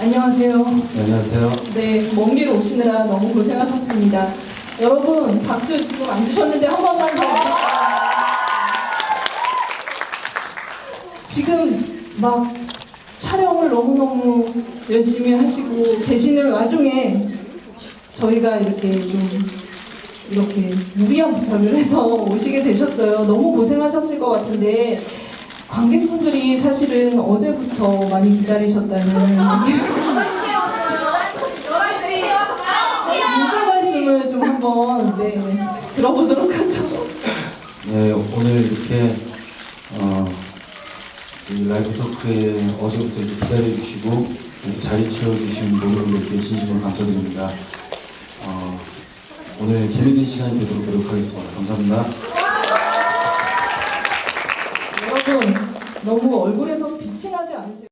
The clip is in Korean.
안녕하세요. 네, 안녕하세요. 네, 먼 길 오시느라 너무 고생하셨습니다. 여러분, 박수 지금 안 주셨는데 한 번만 더. 지금 막 촬영을 너무너무 열심히 하시고 계시는 와중에 저희가 이렇게 좀 이렇게 무리한 부탁을 해서 오시게 되셨어요. 너무 고생하셨을 것 같은데 관객분들이 사실은 어제부터 많이 기다리셨다는 인사 말씀을 좀 한번 네, 들어보도록 하죠. 네, 오늘 이렇게 어, 이 라이브 토크에 어제부터 이렇게 기다려주시고 이렇게 자리 채워주신 모든 분들께 진심으로 감사드립니다. 어, 오늘 재밌는 시간이 되도록 노력하겠습니다. 감사합니다. 여러분 너무 얼굴에서 빛이 나지 않으세요?